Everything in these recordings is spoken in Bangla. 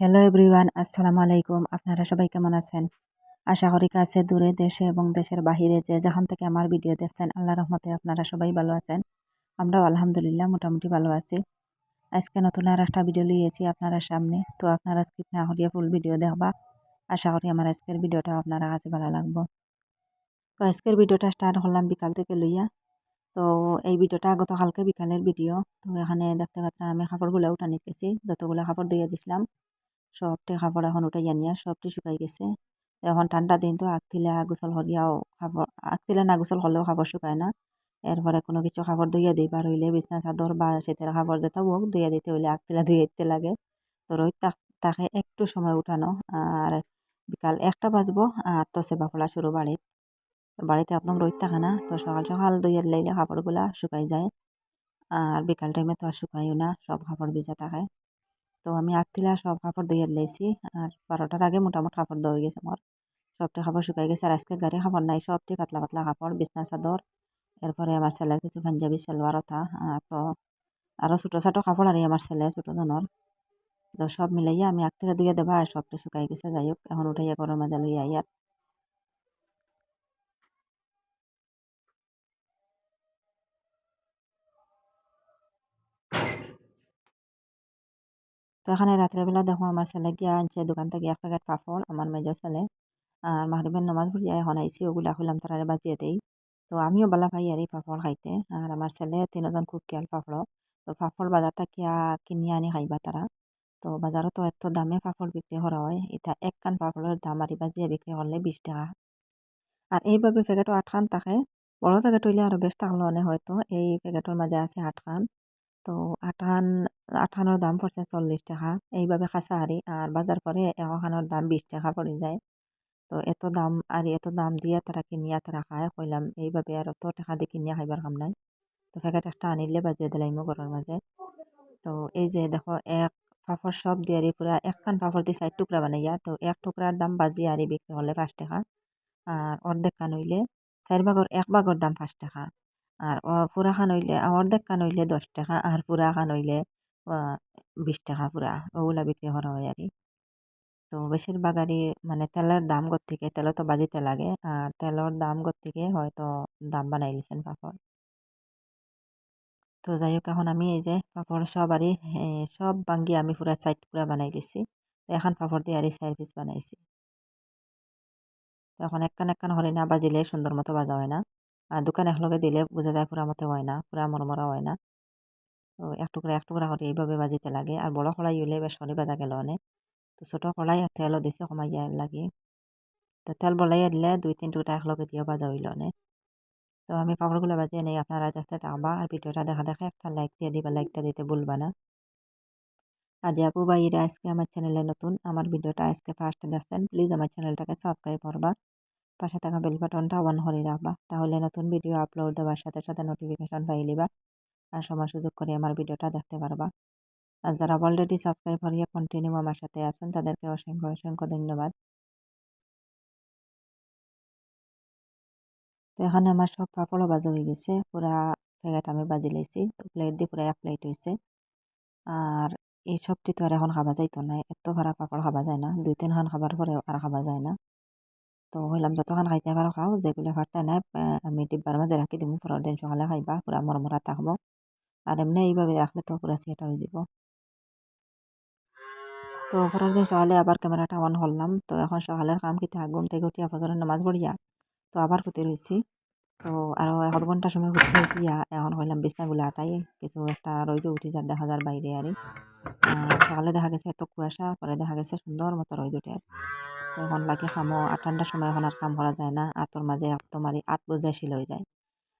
হ্যালো এভরিওয়ান আসসালামু আলাইকুম আপনারা সবাই কেমন আছেন? আশা করি কাছে, দূরে, দেশে এবং দেশের বাহিরে যে যেখান থেকে আমার ভিডিও দেখছেন আল্লাহ রহমতে আপনারা সবাই ভালো আছেন। আমরাও আলহামদুলিল্লাহ মোটামুটি ভালো আছি। আজকে নতুন আর একটা ভিডিও লিয়েছি আপনারা সামনে। তো আপনারা স্কিপ না করিয়ে ফুল ভিডিও দেখবা। আশা করি আমার আজকের ভিডিওটা আপনারা কাছে ভালো লাগবো। তো আজকের ভিডিওটা স্টার্ট করলাম বিকাল থেকে লইয়া। তো এই ভিডিওটা গতকালকে বিকালের ভিডিও তো এখানে দেখতে পাচ্ছেন আমি কাপড়গুলো উঠা নিতেছি। যতগুলো কাপড় দিয়ে দিছিলাম। সবটি কাপড় এখন উঠাইয়া নিয়া সবটি শুকাই গেছে। এখন ঠান্ডা দিন তো আগতিলা গোসল হরিয়াও কাপড় আগতিলা না গোসল হলেও কাপড় শুকায় না। এরপরে কোনো কিছু কাপড় ধুইয়া দিবার হইলে বিছনা, চাদর বা শীতের কাপড় যেটা হোক ধুইয়া দিতে হইলে আগতিলা ধুইয়া দিতে লাগে। তো রোদ তাকে একটু সময় উঠানো, আর বিকাল একটা বাজবো, আর তো সেবা খোলা শুরু বাড়িত। বাড়িতে একদম রোদ থাকে না, তো সকাল সকাল ধুইয়া লাইলে কাপড়গুলা শুকাই যায়। আর বিকাল টাইমে তো আর শুকাইও না, সব কাপড় ভিজা থাকে। তো আমি আগতিলা সব কাপড় ধুয়ে লেছি আর বারোটার আগে মোটামুটি কাপড় ধুয়ে গেছে আমার। সবটি কাপড় শুকাই গেছে আর আজকে গাড়ি কাপড় নাই সবটি পাতলা পাতলা কাপড় বিছনা, চাদর, এরপরে আমার ছেলের কিছু পাঞ্জাবি, সালোয়ার ওঠা তো আরও ছোটো ছোটো কাপড় আর আমার ছেলে, ছোটো জনের। তো সব মিলাইয়া আমি আগতিলা ধুয়ে দেবা আর সবটি শুকাই গেছে, যাই হোক, এখন উঠাইয়া গরম মাজা লইয়া আইয়ার তো এখানে রাত্রেবেলা দেখো আমার ছেলে গিয়া আনছে, দোকান থেকে এক প্যাকেট পাপড়, আমার মেজো ছেলে। আর মাহরিবের নামাজ পড়িয়া এখন আইসি ওগুলা খুলাম তারা বাজিয়ে দেই। তো আমিও বালা পাই আর এই পাপড় খাইতে। আর আমার ছেলে তিনজন খুব খেয়াল পাপড়। তো পাপড় বাজার থাকিয়া কিনি আনি খাইবা তারা? তো বাজারও তো এত দামে পাপড় বিক্রি করা হয়। এটা এক কান পাপড়ের দাম আর বাজিয়ে বিক্রি করলে বিশ টাকা। আর এইভাবে প্যাকেটও আটখান থাকে। বড় প্যাকেট হইলে আরও বেশ থাকল অনেক হয়তো। এই প্যাকেটের মাঝে আছে আটখান তো আঠান, আঠানোর দাম পড়ছে চল্লিশ টাকা। এইভাবে খাসা হারি আর বাজার করে একখানোর দাম বিশ টাকা পড়ে যায়। তো এত দাম আর এত দাম দিয়ে তারা কিনিয়া তারা খায়, কইলাম এইভাবে আর অত টাকা দিয়ে কিনিয়া খাইবার কাম নাই। তো প্যাকেট একটা আনিলে বাজিয়ে দিলাইমো ঘরের মাঝে। তো এই যে দেখো এক পাপড় সব দিয়ে পুরা একখান পাপড় দিয়ে চার টুকরা বানাইয়া, তো এক টুকরার দাম বাজি আরি বিক্রি হলে পাঁচ টাকা। আর অর্ধেক কান হইলে চার ভাগর এক ভাগর দাম পাঁচ টাকা। আর পুরা খান হইলে অর্ধেক কান হইলে দশ টাকা, আর পুরা খান হইলে বিশ টাকা পুরা, ওগুলা বিক্রি করা হয় আর তো বেশিরভাগ আর মানে তেলের দাম গত থেকে, তেলও তো বাজিতে লাগে, আর তেলের দাম গত থেকে হয়তো দাম বানাই দিয়েছেন পাপড়। তো যাই হোক, এখন আমি এই যে পাপড় সব আরই সব ভাঙ্গি আমি পুরা সাইড পুরা বানাই লিছি তো এখন পাপড় দিয়ে আরই চার পিস বানাইছি। তো এখন একখান একখান হলে না বাজিলে সুন্দর মতো বাজা হয় না। আর দোকান একলগে দিলে বোঝা যায় পুরা মতো হয় না, পুরা মরমরা হয় না। তো এক টুকরা এক টুকরা করে এইভাবে বাজিতে লাগে। আর বড় কড়াই হইলে সরি বাজা গেল অনেক। তো ছোটো কড়াই আর তেলও দিছে কমাইয়া লাগে। তো তেল বলাইয়া দিলে দুই, তিন টুকরা একলগে দিয়ে বাজা হইল অনেক। তো আমি পাপড়গুলো বাজিয়ে নেই আপনারা দেখতে থাকবা। আর ভিডিওটা দেখা দেখা একটা লাইক দিয়ে দিবা। লাইকটা দিতে ভুলবা না। আর যে আপু ভাইরা আজকে আমার চ্যানেলে নতুন, আমার ভিডিওটা আজকে ফার্স্ট দেখছেন প্লিজ আমার চ্যানেলটাকে সাবস্ক্রাইব করবা। পাশে থাকা বেল বাটনটা অন করে রাখবা। তাহলে নতুন ভিডিও আপলোড দেওয়ার সাথে সাথে নোটিফিকেশন পাই লিবা আর সময় সুযোগ করে আমার ভিডিওটা দেখতে পারবা। আর যারা অলরেডি সাবস্ক্রাইব করিয়া কন্টিনিউ আমার সাথে আছেন, তাদেরকে অসংখ্য অসংখ্য ধন্যবাদ। তো এখানে আমার সব পাপড়ও বাজা হয়ে গেছে, পুরা প্যাকেট আমি বাজি লাইছি, তো প্লেট দিয়ে পুরা এক প্লেট হয়েছে আর এই সবটি তো আর এখন খাবা যাইতো না, এত ভাড়া পাপড় খাবা যায় না, দুই তিন খান খাবার পরে আর খাবা যায় না। তো হইলাম যতক্ষণ খাইতে পারো খাও যেগুলো পারতে নাই আমি ডিব্বার মাঝে রাখি দিব পরের দিন সকালে খাইবা পুরা মরমরা থাকব আর এমনি এইভাবে রাখলে তো পুরা সেটা হয়ে যাব তো পরের দিন সকালে আবার ক্যামেরাটা অন করলাম তো এখন সকালের কাম কিতে ঘুম থেকে উঠিয়া ফজরের নামাজ পড়িয়া তো আবার ফুটে রয়েছি তো আরও এক ঘণ্টা সময় ঘুরতে উঠিয়া এখন হইলাম বিছনাগুলো আটাই কিছু একটা রইদে উঠি যার দেখা যার বাইরে আর সকালে দেখা গেছে এত কুয়াশা পরে দেখা গেছে সুন্দর মতো রইদ উঠে এখন লাগে খামো আর ঠান্ডার সময় এখন আর কাম করা যায় না। আতর মাঝে মারি আত বোঝায় শিল হয়ে যায়।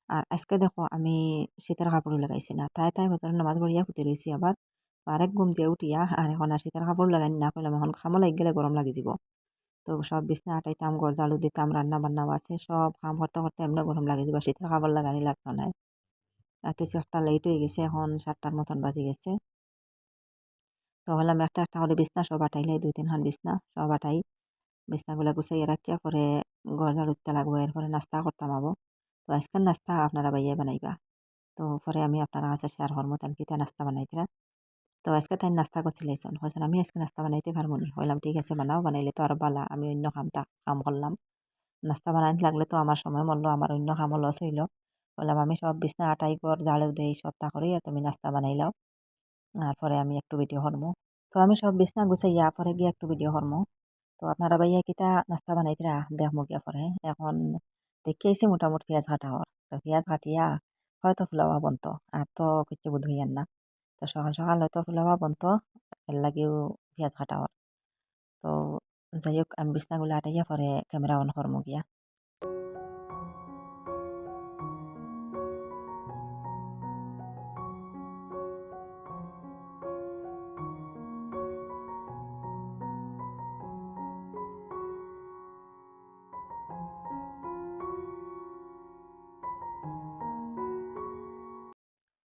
আর আজকে দেখো আমি শীতের কাপড় লাগাইছি না। তাই তাই বছর নামাজ পড়িয়া ফুটে রয়েছি আবার। আরেক ঘুম দিয়ে উঠিয়া আর এখন আর শীতের কাপড় লাগাই না করলাম এখন খামো লাগি গেলে গরম লাগি যাব। তো সব বিছনা আটাইতাম ঘর ঝাড়ু দিতাম রান্না বান্নাও আছে সব কাম করতে করতে এমনি গরম লাগে যাব। শীতের খাবার লাগানি লাগতো না আর কিছু একটা লেট হয়ে গেছে, এখন সাতটার মতন বাজে গেছে। তো হলাম একটা একটা করে বিছনা সব আটাইলে দুই তিনখান বিছনা সব আটাই বিছনাগুলো গুছাইয়ে রাখিয়া পরে ঘর ঝাড়ু দিতে লাগবো এরপরে নাস্তা করতাম আবো তো আজকের নাস্তা আপনারা বাইয়ে বানাইবা তো পরে আমি আপনারা কাছে শেয়ার করব তান কিতা নাস্তা বানাইতরা তো আজকে তাই নাস্তা করছিলাইছেন হয়েছেন আমি আজকে নাস্তা বানাইতে পারব নি বললাম ঠিক আছে বানাও বানাইলে তো আর বালা আমি অন্য কামটা কাম করলাম নাস্তা বানাইতে লাগলে তো আমার সময় মরলো আমার অন্য কামও লস হইল বললাম আমি সব বিছনা আটাই কর ঝাড়ু দেই সপ্তাহ তা করেই তুমি নাস্তা বানাইলাও আর পরে আমি একটু ভিডিও করব তো আমি সব বিছনা গুছাইয়া পরে গিয়ে একটু ভিডিও করব তো আপনারা ভাইয়া কিতা নাস্তা বানাইতে দেখমু গিয়া পরে? এখন দেখি আইসি মোটামুটি পেঁয়াজ কাটা হওয়ার। তো পেঁয়াজ কাটিয়া হয়তো ফুলাওয়া বন্ত আর তো কিছু বুধ হইয়ার না। তো সকাল সকাল হয়তো ফুলাবা বন্ত এর লাগেও পেঁয়াজ কাটা হওয়ার। তো যাই হোক আমি বিছনাগুলো আটাইয়া পরে ক্যামেরা অন করমু গিয়া।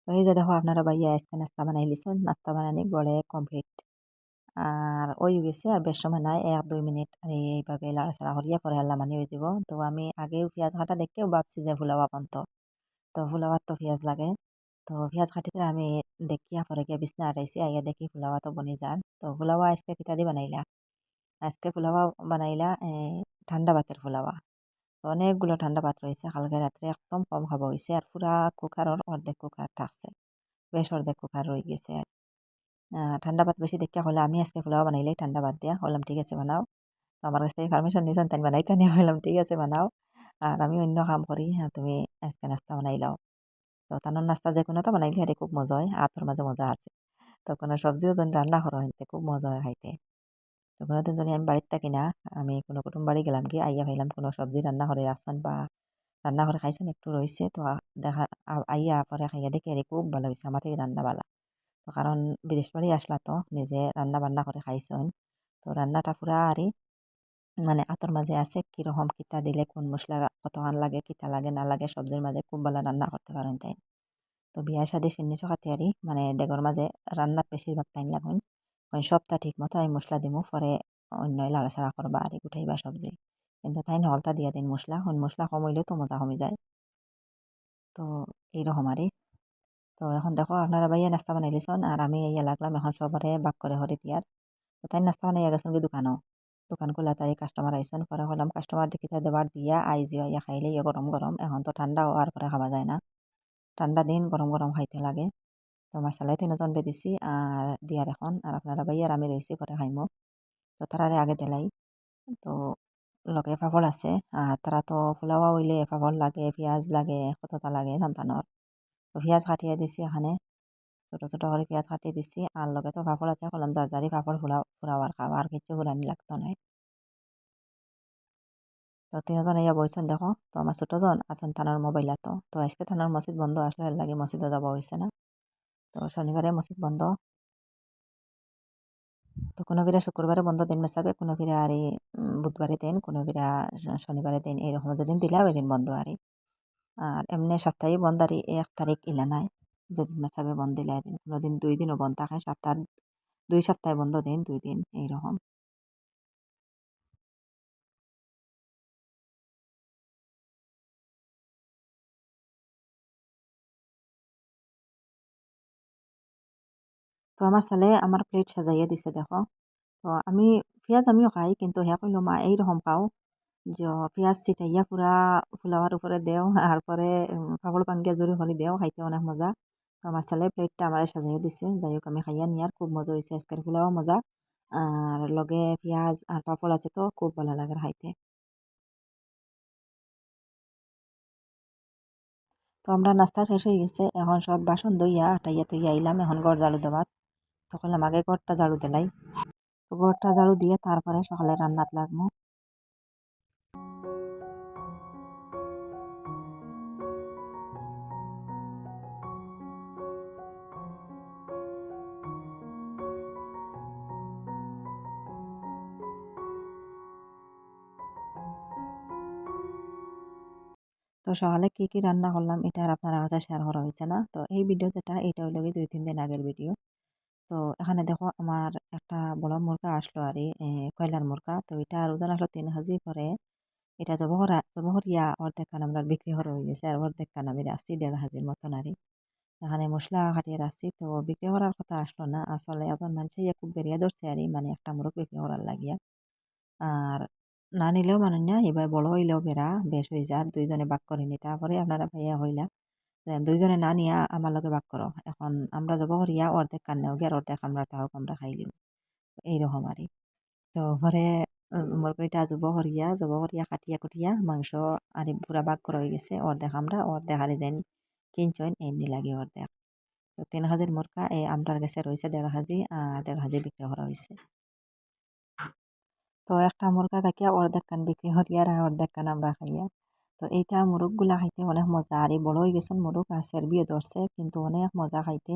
এই যে দেখো আপনারা ভাইয়া আজকে নাস্তা বানাই লিছেন নাস্তা বানানি গড়ে কমপ্লিট আর ওই গেছে আর বেশ সময় নাই, এক, দুই মিনিট। এইভাবে লাড়াচাড়া করিয়া পরে আল্লাহ মানি হয়ে যাব তো আমি আগেও পেঁয়াজ কাটা দেখেও ভাবছি যে ফুলাওয়া পন্ত তো। ফুলাওয়ার তো পেঁয়াজ লাগে। তো পেঁয়াজ কাটিতে আমি দেখিয়া পরে গিয়ে বিছনা আটাইছি, আইয়া দেখি ফুলাওয়া তো বনি যান। তো ফুলাওয়া আজকে কিতা দি বানাইলা। আজকে ফুলাওয়া বানাইলা ঠান্ডা ভাতের ফুলাওয়া অনেকগুলো ঠান্ডা ভাত রয়েছে কালকে রাত্রে একদম কম খাওয়া হয়েছে আর পুরা কুকারর অর্ধেক কুকার থাকছে, বেশ অর্ধেক কুকার রয়ে গেছে। আর ঠান্ডা ভাত বেশি দেখা হলে আমি আজকে পোলাও বানাইলেই ঠান্ডা ভাত দিয়া, হলাম ঠিক আছে বানাও। তো আমার কাছ থেকে পারমিশন নিয়েছেন তাই বানাইতে নিয়ে হলাম, ঠিক আছে বানাও। আর আমি অন্য কাম করি হ্যাঁ তুমি আজকে নাস্তা বানাই লাও। তো তানোর নাস্তা যে কোনো তো বানাইলে খুব মজা হয়, আতর মাঝে মজা আছে। তো কোনো সবজিও যদি রান্না করো খুব মজা হয় খাইতে। তো কোনোদিন যদি আমি বাড়িতে থাকি না, আমি কোনো কুটুম বাড়ি গেলাম কি আইয়া ভাইলাম কোনো সবজি রান্না করে আসছেন বা রান্না করে খাইছেন একটু রয়েছে তো দেখা আইয়া পরে খাইয়া দেখে আরে খুব ভালো হয়েছে আমার থেকে রান্না বালা তো কারণ বিদেশ বাড়ি আসলা তো, নিজে রান্না বান্না করে খাইছেন। তো রান্নাটা পুরা আরে মানে আতর মাঝে আছে কীরকম কিতা দিলে, কোন মশলা কতখান লাগে, কিতা লাগে, না লাগে, সবজির মাঝে খুব ভালো রান্না করতে পারেন তাই। তো বিয়া শাদি সিন্নি খাতে আরি মানে ডেগর মাঝে রান্নাত বেশিরভাগ টাইম লাগুন। সবটা ঠিক মতো আমি মশলা দিমু, পরে অন্য লাড়াচাড়া করবা আর উঠাইবা সবজি। কিন্তু তাই হলতা দিয়া দিন মশলা অন্য মশলা কমইলেও তো মজা কমে যায়। তো এইরকম আরই। তো এখন দেখো, আপনারা ভাইয়া নাস্তা বানাই লিছন আর আমি ইয়া লাগলাম এখন সবারে বাক করে হরে দিয়ার তো তাই নাস্তা বানাই গেছেন কি দোকানও? দোকান খোলা তাই কাস্টমার আইসেন পরে হলাম কাস্টমার দেখি তাই দেবার দিয়া আইজি ইয়া খাইলে ইয়ে গরম গরম, এখন তো ঠান্ডা হওয়ার পরে খাওয়া যায় না। ঠান্ডা দিন গরম গরম খাইতে লাগে। তো মশালাই তিনজনকে দিছি আর দিয়ার এখন আর আপনারা ভাইয়ার আমি রয়েছি পরে খাইমো তো তারারে আগে দিলাই তো লগে পাপড় আছে আর তারা তো পোলাওয়া হইলে পাপড় লাগে পেঁয়াজ লাগে কতটা লাগে সন্তানর তো পেঁয়াজ কাটিয়ে দিছি এখানে ছোটো ছোটো করে পেঁয়াজ কাটিয়ে দিছি আর লগে তো পাপড় আছে কলম যারই পাপড় ফুলা ফুরাবার খাওয়া আর কিছু ফুরানি লাগতো নাই তো তিনজন ইয়া বইছেন দেখো তো আমার ছোটোজন আছেন থানার মোবাইল তো তো আজকে থানার মসজিদ বন্ধ আসলে লাগে মসজিদে যাওয়া হয়েছে না তো শনিবারে মসজিদ বন্ধ। তো কোনো ফিরা শুক্রবারে বন্ধ দিন মেসাবে কোনো ফিরা আর বুধবারে দিন, কোনো ফিরা শনিবারে দিন এরকম যেদিন দিলা ওই দিন বন্ধ আরে আর এমনি সপ্তাহে বন্ধ আর এক তারিখ ইলা নাই, যেদিন মেসাবে বন্ধ দিলা এদিন। কোনো দিন দুই দিনও বন্ধ থাকে, সপ্তাহ, দুই সপ্তাহে বন্ধ দিন, দুই দিন এইরকম তো আমার ছেলে আমার প্লেট সাজাইয়া দিছে, দেখো। তো আমি, পেঁয়াজ আমিও খাই, কিন্তু হ্যাঁ কইলো, মা, এই এইরকম খাও। যে, পেঁয়াজ ছিটাইয়া পুরা ফুলাওয়ার উপরে দেও আর পরে পাপড় পাঙ্গিয়া জোরে হলি দেও, খাইতে অনেক মজা। তো আমার ছেলে প্লেটটা আমার সাজাইয়া দিছে, যাই হোক আমি খাইয়া নিয়ার খুব মজা হয়েছে আজকের ফুলাও মজা। আর লগে পেঁয়াজ আর পাপড় আছে তো খুব ভালো লাগে খাইতে। তো আমরা নাস্তা শেষ হয়ে গেছে, এখন সব বাসন ধুইয়া, আটাইয়া তুইয়া আইলাম, এখন ঘর ঝাড়ু দেওয়ার তখন আগে ঘরটা ঝাড়ু দিলাই তো ঘরটা ঝাড়ু দিয়ে তারপরে সকালে রান্নাত লাগবো। তো সকালে কী কী রান্না করলাম, এটা আর আপনার কাছে শেয়ার করা হয়েছে না। তো এই ভিডিও যেটা, এটা হইল দুই তিন দিন আগের ভিডিও তো এখানে দেখো আমার একটা বড় মুরগা আসলো আর কয়লার মুরগা। তো এটা আর ওজন আসলো তিন হাজি পরে এটা জবহরা, জবহরিয়া অর্ধেক কান আমরা বিক্রি করা হয়ে গেছে আর অর্ধেক কান আমি আসছি দেড় হাজির মতন আরই এখানে মশলা কাটিয়ে রাখছি তো বিক্রি করার কথা আসলো না। আসলে এখন মানুষে খুব বেরিয়ে ধরছে আর মানে একটা মুরগ বিক্রি করার লাগিয়া। আর না নিলেও মানে না, এবার বড় হইলেও বেড়া, বেশ হয়ে আর দুইজনে বাক করে নি। তারপরে আপনারা ভাইয়া হইলা। যে দুইজনে না নিয়া আমার লগে বাক করো। এখন আমরা যাব করিয়া অর্ধেক কান্নেও গিয়ে অর্ধেক আমরা তাও আমরা খাইলিম এইরকম আর তো পরে মুরগিটা জব করিয়া জব করিয়া কাটিয়া কুটিয়া মাংস আর পুরা বাক করা হয়ে গেছে, অর্ধেক আমরা, অর্ধেক আর যেন কিনছইন এমনি লাগে অর্ধেক। তো তিন হাজির মুরগা এই আমটার গেছে রয়েছে দেড় হাজি আর দেড় হাজি বিক্রি করা হয়েছে তো একটা মুরগা থাকিয়া অর্ধেক কান বিক্রি করিয়া আর অর্ধেক কান আমরা খাইয়া তো এইটা মুরগগুলা খাইতে অনেক মজা। আর এই বড় হয়ে গেছেন মুরগ আর সেরবিও ধরছে কিন্তু অনেক মজা খাইতে।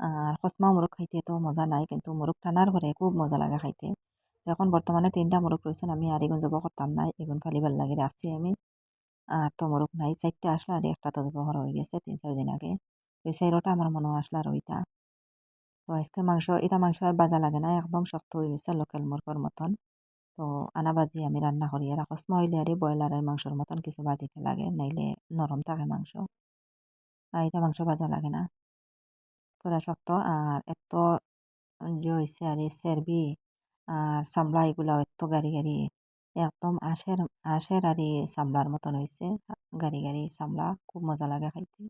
আর কসমা মুরগ খাইতে তো মজা নাই, কিন্তু মুরগ টানার পরে খুব মজা লাগে খাইতে। তো এখন বর্তমানে তিনটা মুরগ রয়েছেন আমি আর এগুন জব করতাম না এগুন ফালিবার লাগে রাখছি আমি। আর তো মুরগ নাই চারটে আসলে আর একটা তো করা হয়ে গেছে, তিন চার দিন আগে। ওই চাইরোটা আমার মনে আসলো আর ওইটা তো আজকে মাংস এটা মাংস আর বাজা লাগে না, একদম শক্ত হয়ে গেছে, লোকাল মুরগর মতন। তো আনা বাজি আমি রান্না করি আর অকস্মা হইলে আর ব্রয়লারের মাংসর মতন কিছু বাজিতে লাগে, নাইলে নরম থাকে মাংস। এটা মাংস বাজা লাগে না। পুরা শক্ত আর এত যে হয়েছে আর সেরবি আর সামলা এগুলা এত গাড়ি গাড়ি, একদম আশের আশের আর সামলার মতন হয়েছে গাড়ি গাড়ি চামড়া খুব মজা লাগে খাইতে।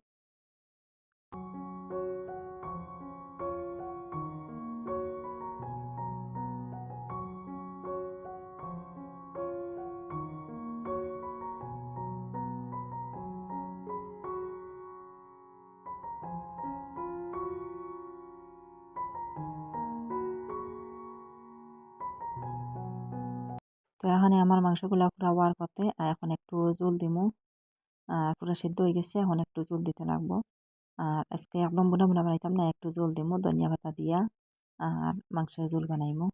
তো এখানে আমার মাংসগুলো পুরা হওয়ার পথে এখন একটু জল দিমু। আর পুরা সিদ্ধ হয়ে গেছে, এখন একটু জল দিতে লাগবো। আর আজকে একদম বুনা বুনা বানাইতাম না, একটু জল দিমু, ধনিয়া পাতা দিয়া, আর মাংসের জোল বানাইমু।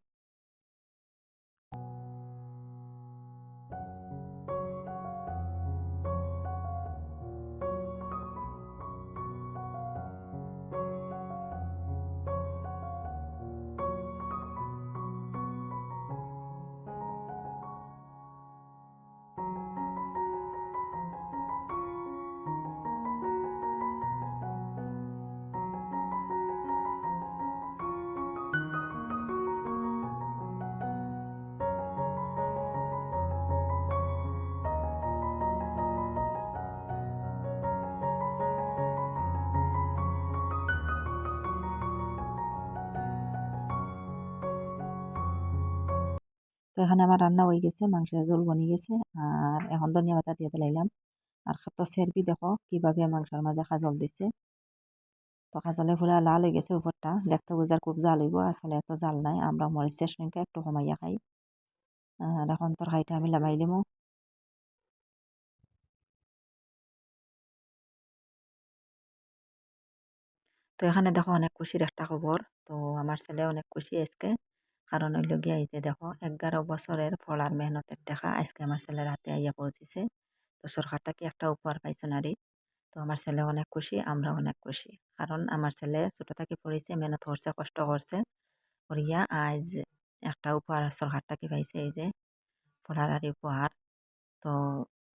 তো এখানে আমার রান্না হয়ে গেছে, মাংসের ঝোল বনি গেছে, আর এখন ধনিয়া পাতা দিয়ে দিলাইলাম। আর তো সেরবি দেখো কীভাবে মাংসের মাঝে খাজল দিছে। তো খাজলে ফুলে লাল হয়ে গেছে উপরটা, দেখতে বোঝার খুব জাল হইব, আসলে এত জাল নাই, আমরা মরিচের সংখ্যা একটু কমাইয়া খাই। আর এখন তরকারিটা আমি লামাই লিমু তো এখানে দেখো অনেক খুশির একটা খবর, তো আমার ছেলে অনেক খুশি আজকে। কারণ হইল গিয়া যে দেখো এগারো বছরের ফলার মেহনতের দেখা আজকে আমার ছেলের হাতে আইয়া পৌঁছেছে। তো সরকার থেকে একটা উপহার পাইছে নারী তো আমার ছেলে অনেক খুশি আমরা অনেক খুশি। কারণ আমার ছেলে ছোটো থেকে পড়েছে মেহনত করছে কষ্ট করছে করিয়া আজ একটা উপহার সরকার থেকে পাইছে, এই যে পড়ার আর উপহার তো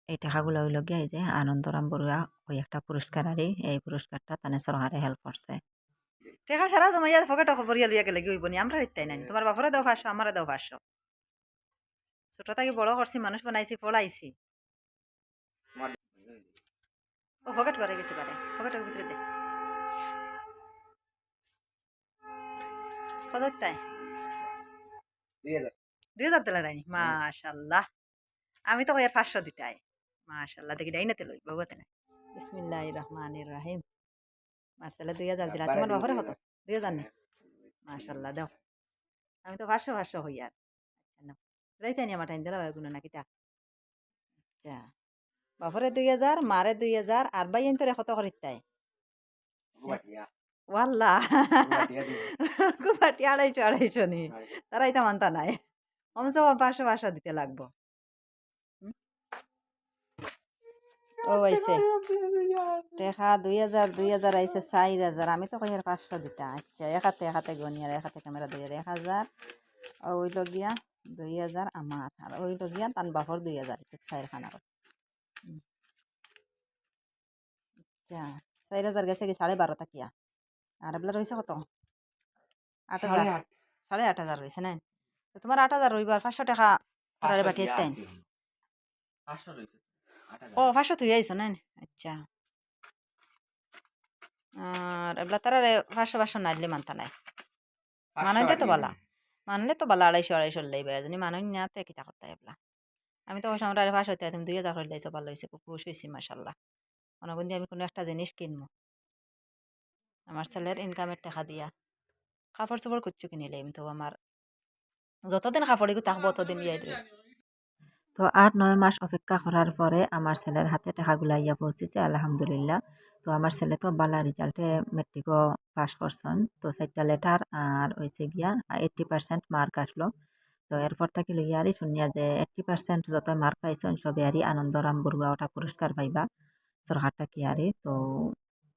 এই টাকাগুলো হইল গিয়া এই যে আনন্দরাম বড়ুয়া ওই একটা পুরস্কার আরে এই পুরস্কারটা তানে সরকারে হেল্প করছে টেকা সারা জমাইয়া ফকেট খবরিয়া লইয়া গেলে গিয়ে নি? আমরা ইত্যাই নাই তোমার বাপরে দেও পাঁচশো আমারে দেও পাঁচশো। ছোট থেকে বড় করছি মানুষ বানাইছি ফলাইছি ও ফকেট করে গেছে পারে ফকেটের ভিতরে দে। কত তাই। দুই হাজার তেলে দেয়নি মাশাল্লাহ। আমি তো এর পাঁচশো দিতাই মাশাল্লাহ দেখি ডাই নাতে লই বাবুতে না বিসমিল্লাহ রহমান রাহিম মার্শাল্লাহ দুই হাজার দিলা তোমার বাপরে কত? দুই হাজার নেই মাশাল্লাহ দাও। আমি তো পাঁচশো পাঁচশো হই আর। আচ্ছা না রাইতে নি আমার টাইম দিলা গুলো নাকি তা? আচ্ছা বাপরে দুই হাজার মারে দুই হাজার আর বাই এন তোরে কত করিত তাই? ওয়াল্লা কুপাটি আড়াইশো আড়াইশো নি। তারাই তো মানতা নাই। কমসে কম পাঁচশো পাঁচশো দিতে লাগবো। ও টেকা দুই হাজার দুই হাজার আইছে চার হাজার। আমি তো কই পাঁচশো দিতা আচ্ছা এক হাতে এক হাতে গনি আর এক হাতে ক্যামেরা দুই এক হাজার। ওই লগিয়া দুই হাজার আমার। আর ওই লগিয়া তান বাপর দুই হাজার চার খানা আচ্ছা চার হাজার গেছে কি সাড়ে বারো টাকিয়া আর এগুলা রয়েছে কত? আট হাজার। সাড়ে আট। হাজার রয়েছে নাই? তোমার আট হাজার রইবার পাঁচশো টাকা পাঁচশো রয়েছে আট হাজার। ও পাঁচশো তুই আইছো নাই আচ্ছা আর এগুলা তারারে পাঁচশো পাঁচশো নাইলে মানতা নাই পাঁচশো তো আর বালা মানলে তো বালা আড়াইশো আড়াইশো লাইবে যদি মানুষ না তে কিতা করতে এবলা আমি তো কইসাম আমরা পাঁচশো তে তুমি দুই হাজার হইলে ভালো হয়েছে খুব খুশি হয়েছি মাসাল্লাহ অনেকদিন দিয়ে আমি কোনো একটা জিনিস কিনবো আমার ছেলের ইনকামের টাকা দিয়া কাপড় চোপড় কুচ্ছু কিনিলে আমি তো আমার যতদিন কাপড় থাকব ততদিন ইয়াই দিবে তো আট, নয় মাস অপেক্ষা করার পরে আমার ছেলের হাতে টাকাগুলা ইয়া পৌঁছেছে, আলহামদুলিল্লাহ। তো আমার ছেলে তো বালা রেজাল্টে মেট্রিকও পাস করছেন। তো চারটা লেটার আর হয়েছে গিয়া এইট্টি পার্সেন্ট মার্ক আসলো। তো এরপর থাকি লইয়া আরই শুনিয়ার যে এইট্টি পার্সেন্ট যত মার্ক পাইছেন সবে আরই আনন্দরাম বড়ুয়া ওটা পুরস্কার পাইবা। সরকার থাকি আরই তো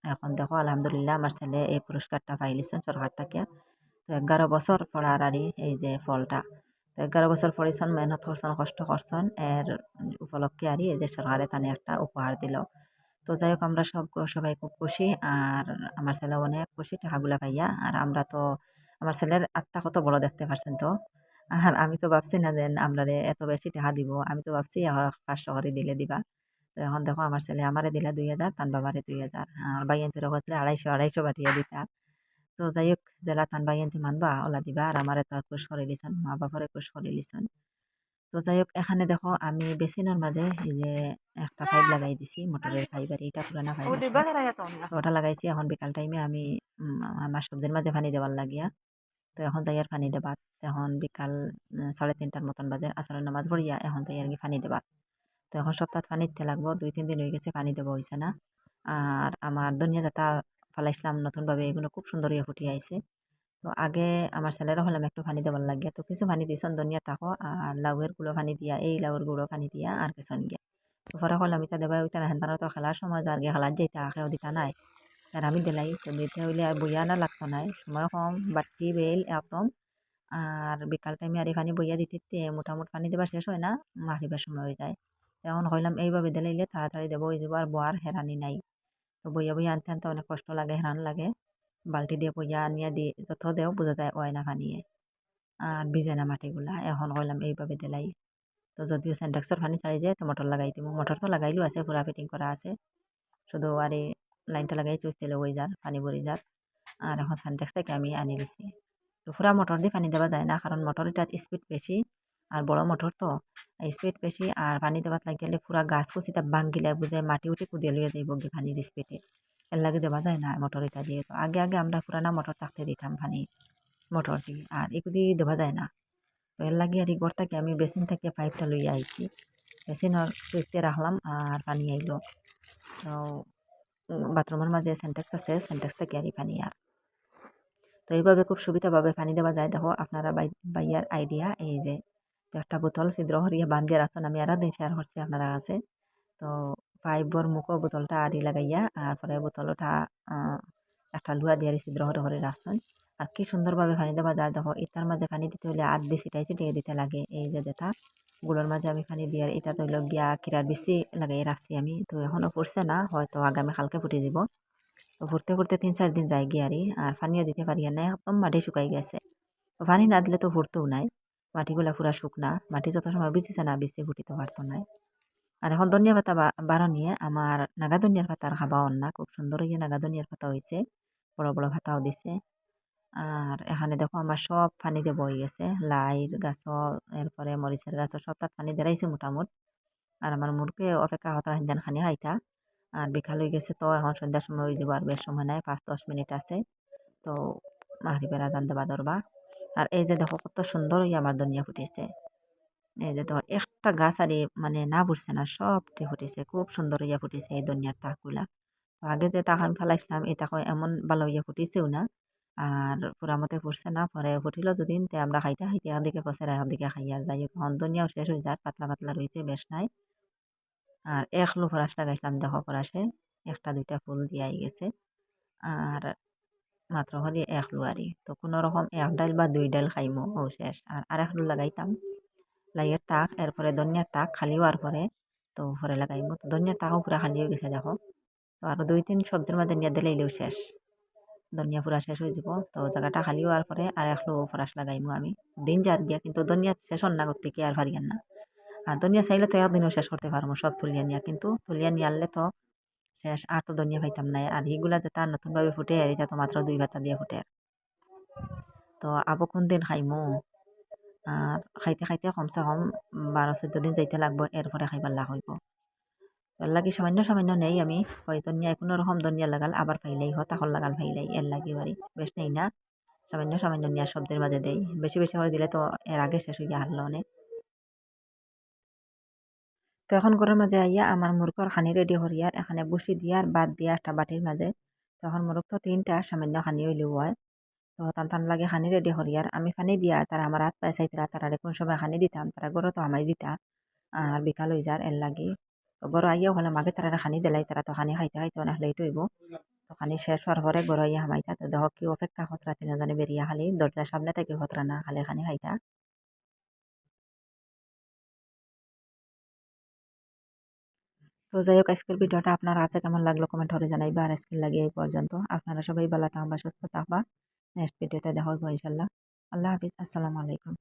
এখন দেখো, আলহামদুলিল্লাহ আমার ছেলে এই পুরস্কারটা পাইলিছেন সরকার থেকে। তো এগারো বছর পড়ার আরই এই যে ফলটা। এগারো বছর পড়েছেন মেহনত করছেন, কষ্ট করছেন। এর উপলক্ষে আরই এই যে সরকারে তানে একটা উপহার দিল। তো যাই হোক, আমরা সব সবাই খুব খুশি। আর আমার ছেলে অনেক খুশি, টাকাগুলা পাইয়া। আর আমরা তো, আমার ছেলের আত্মা কত বড় দেখতে পারছেন তো? আর আমি তো ভাবছি না যে আমরা এত বেশি টাকা দিব। আমি তো ভাবছি পাঁচশো করে দিলে দিবা। তো এখন দেখো, আমার ছেলে আমারে দিলা দুই হাজার তান বাবারে দুই হাজার। আর বাইয়ান্তির কথা আড়াইশো আড়াইশো বাটিয়া দিতা। তো যাই হোক জেলা তান বাইয়ান্তি মানবা ওলা দিবা আর আমারে তো আর খুশ করে লিছন মা বাবারে খুশ করে লিছন তো যাই হোক এখানে দেখো আমি বেসিনের মাঝে এই যে একটা পাইপ লাগাই দিছি মোটরের পাইপ আর এটা পুরানা পাইপ তো ওটা লাগাইছি এখন বিকাল টাইমে আমি আমার সবজির মাঝে পানি দেওয়ার লাগিয়া। তো এখন যাই আর পানি দেবার এখন বিকাল সাড়ে তিনটার মতন বাজে আসরের নামাজ পড়িয়া এখন যাই আর কি পানি দেবার তো এখন সপ্তাহ পানি দিতে লাগবো দুই তিন দিন হয়ে গেছে পানি দেবো হয়েছে না। আর আমার দুনিয়া যাতা ফালাইছিলাম নতুনভাবে, এগুলো খুব সুন্দর ইয়ে ফুটিয়ে আইছে। তো আগে আমার ছেলেরা হলাম একটু পানি দেওয়ার লাগে তো কিছু পানি দিয়েছেন দুনিয়া তাকো, আর লাউয়ের গুঁড়ো পানি দিয়া, এই লাউয়ের গুঁড়ো পানি দিয়া আর কিছু গিয়া। তো পরে হলাম ইতা দেবা ওইটা হেন তো খেলার সময় যার গিয়ে খেলার যাইতা, আখেও দিতা নাই। আর আমি দিলাই, তো দিতে হইলে আর বইয়া না লাগতো নাই। সময় কম, বাটি, বেল একদম আর বিকাল টাইমে আর এই বইয়া দিতে মোটামুটি পানি দেবার শেষ হয় না মারিবার সময় হয়ে যায়। তখন হইলাম এইভাবে দিলাইলে তাড়াতাড়ি দেবো ওই যাব আর বোয়ার হেরানি নাই। তো বইয়া বইয়া আনতে আনতে অনেক কষ্ট লাগে, হেরান লাগে। বালতি দিয়ে বইয়া আনিয়া দিয়ে যত দেও বোঝা যায় ওয় না পানিয়ে আর ভিজে মাটিগুলা, এখন কইলাম এইভাবে দিলাই। তো যদিও সেন্টেক্সর পানি ছাড়ি যায় তো মোটর লাগাই দিব মোটর তো লাগাইলো আছে, পুরা ফিটিং করা আছে। শুধু আর লাইনটা লাগাই চুইস দিলে ওই যার পানি ভরি যার আর এখন সেন্টেক্স থেকে আমি আনি দিছি। তো পুরা মোটর দিয়ে পানি দেওয়া যায় না, কারণ মোটর এটার স্পিড বেশি। আর বড় মোটর তো। স্পিড বেশি আর পানি দেওয়ার লাগিলে পুরা গাছ কুচিটা বাঙ্গিলে বুঝে মাটি উঠে কুদিয়ে লইয়া যাইব গে পানির স্পিডে এর লাগে দেওয়া যায় না মোটর এটা দিয়ে তো। আগে আগে আমরা পুরানা মোটর থাকতে দিতাম পানি মোটর দিয়ে আর এগুলো দেওয়া যায় না। তো এর লাগে আর এই ঘর থেকে আমি বেসিন থেকে পাইপটা লইয়া আইছি। বেসিনের সুইচতে রাখলাম আর পানি আইলো। তো বাথরুমের মাঝে সেন্টেক্স আছে সেন্টেক্স থেকে আর পানি আর। তো এইভাবে খুব সুবিধাভাবে পানি দেওয়া যায় দেখো। আপনারা বাই, বাইয়ার আইডিয়া এই যে একটা বোতল ছিদ্র হরিয়া বান্ধিয়ে রাখছেন। আমি আরও দিন শেয়ার করছি, আপনারা কাছে তো পাইপর মুখও বোতলটা আড়ি লাগাইয়া আর পরে বোতলটা একটা লুয়া দিয়ে ছিদ্র হরে হরে রাখছেন আর কি সুন্দরভাবে পানি দেওয়া যায়, দেখো ইতার মাঝে পানি দিতে হলে আর বেশি টাই ছিটিয়ে দিতে লাগে। এই যে যেটা গুলোর মাঝে আমি পানি দিয়ে এটা তো গিয়া কিরার বেশি লাগাই রাখছি আমি। তো এখনও ফুটছে না, হয়তো আগামী কালকে ফুটে দিব তো ফুটতে ফুটতে তিন চার দিন যায় গিয়ারি আর পানিও দিতে পারি না, একদম মাটি শুকাই গেছে। পানি না দিলে তো ফুটতেও নাই। মাটিগুলা পুরা শুকনা, মাটি যত সময় বিছিছে না বেশি ফুটিতে পারতো নাই আর এখন ধনিয়া পাতা বারো নিয়ে আমার নাগা ধনিয়ার পাতার খাবাও অন্না খুব সুন্দর হয়ে নাগা ধনিয়ার পাতা হয়েছে বড় বড় পাতাও দিছে। আর এখানে দেখো আমার সব পানি দিয়ে বই গেছে, লাইর গাছও, এরপরে মরিচের গাছও, সব তাত পানি দেরাইছে মোটামুট। আর আমার মুরকে অপেক্ষা হতা হিন্দান খানি খাইতা, আর বিকাল হয়ে গেছে তো এখন সন্ধ্যার সময় হয়ে যাব আর বেশ সময় নাই, পাঁচ দশ মিনিট আছে। তো মাহরিবের আজান দেবা ধরবা। আর এই যে দেখো কত সুন্দর হয়ে আমার দুনিয়া ফুটেছে। এই যে দেখো একটা গাছ আর মানে না ফুটছে না, সবটি ফুটেছে, খুব সুন্দর হইয়া ফুটেছে এই দুনিয়ার তাকগুলা। তো আগে যে তাক আমি ফেলাইছিলাম, এই তাক এমন ভালো হইয়া ফুটেছেও না। আর পুরা মতে ফুটছে না, পরে ফুটিল দুদিন, তে আমরা খাইতে খাইতে একদিকে পচে একদিকে খাই আর যাই হোক। দুনিয়াও শেষ হয়ে যায় পাতলা পাতলা রয়েছে বেশ নাই। আর এক লো ফরাস লাগাইছিলাম দেখো ফরাসে, একটা দুইটা ফুল দিয়াই গেছে। আর মাত্র হলে এক লুয়ারি তো কোনো রকম এক ডাল বা দুই ডাল খাইমো। ও শেষ। আর আরেক লু লাগাইতাম লাইয়ের তাক এরপরে ধনিয়ার তাক খালি হওয়ার পরে তো পরে লাগাইমো। তো ধনিয়ার তাকও পুরা খালি হয়ে গেছে, দেখো। তো আরও দুই, তিন সবজির মাঝে নিয়ে দিলেইলেও শেষ। ধনিয়া পুরা শেষ হয়ে যাব। তো জায়গাটা খালি হওয়ার পরে আর একলো ফরাস লাগাইমু আমি। দিন যার গিয়া, কিন্তু ধনিয়া শেষ না করতে কি আর পারিয়ান না। আর ধনিয়া চাইলে তো একদিনও শেষ করতে পারব সব তুলিয়া নিয়া। কিন্তু তুলিয়া নিয়ে আনলে তো শেষ। আর তো ধনিয়া পাইতাম না। আর এইগুলা যে তার নতুনভাবে ফুটে আর এটা তো মাত্র দুই পাতা দিয়ে ফুটে তো আবো কোন দিন খাইমু? আর খাইতে খাইতে কমসে কম বারো চোদ্দ দিন যাইতে লাগবো, এরপরে খাইবার লাগ হইব। তোর লাগি সামান্য সামান্য নেই আমি। হয় ধনিয়া কোনো রকম ধনিয়া লাগাল, আবার ফাইলাই হয় তখন লাগাল ফাইলাই। এর লাগি বাড়ি বেশ নেই না। সামান্য সামান্য নিয়ে সবজির মাঝে দেই। বেশি বেশি করে দিলে তো এর আগে শেষ হইয়া হারলো অনেক তো এখন ঘরের মাঝে আইয়া আমার মুরগর খানি রেডি করিয়ার এখানে বসি দিয়ার, বাদ দিয়া একটা বাটির মাঝে। তখন মুরগ তো তিনটা, সামান্য খানি হইলেও হয়। তো তান টান লাগে খানি রেডি করিয়ার আমি খানি দিয়া তারা আমার হাত পায়ে চাইতরা তারা কোন সময় খানি দিতাম, তারা গরো তো আমায় দিতা। আর বিকাল হয়ে যার এর লাগি। তো গরো আইয়াও হলে মাগে তারা খানি দিলাই, তারা তো খানি খাইতে খাইতে অনেক লেট হইব। তো খানি শেষ হওয়ার পরে গরো আইয়া হামাইতা। তো দেখো কি অপেক্ষা খতরা তিনজনে বেরিয়া খালি দরজার সামনে থেকে খতরা না, খালি খানি খাইতা। তো যাই হোক আজকের ভিডিওটা আপনার আছে কেমন লাগল কমেন্ট করে জানাইবা। আর আজকের লাগে এই পর্যন্ত। আপনারা সবাই ভালো থাকবা সুস্থ থাকবা নেক্সট ভিডিওতে দেখা হইব ইনশাল্লাহ আল্লাহ হাফিজ, আসসালামু আলাইকুম।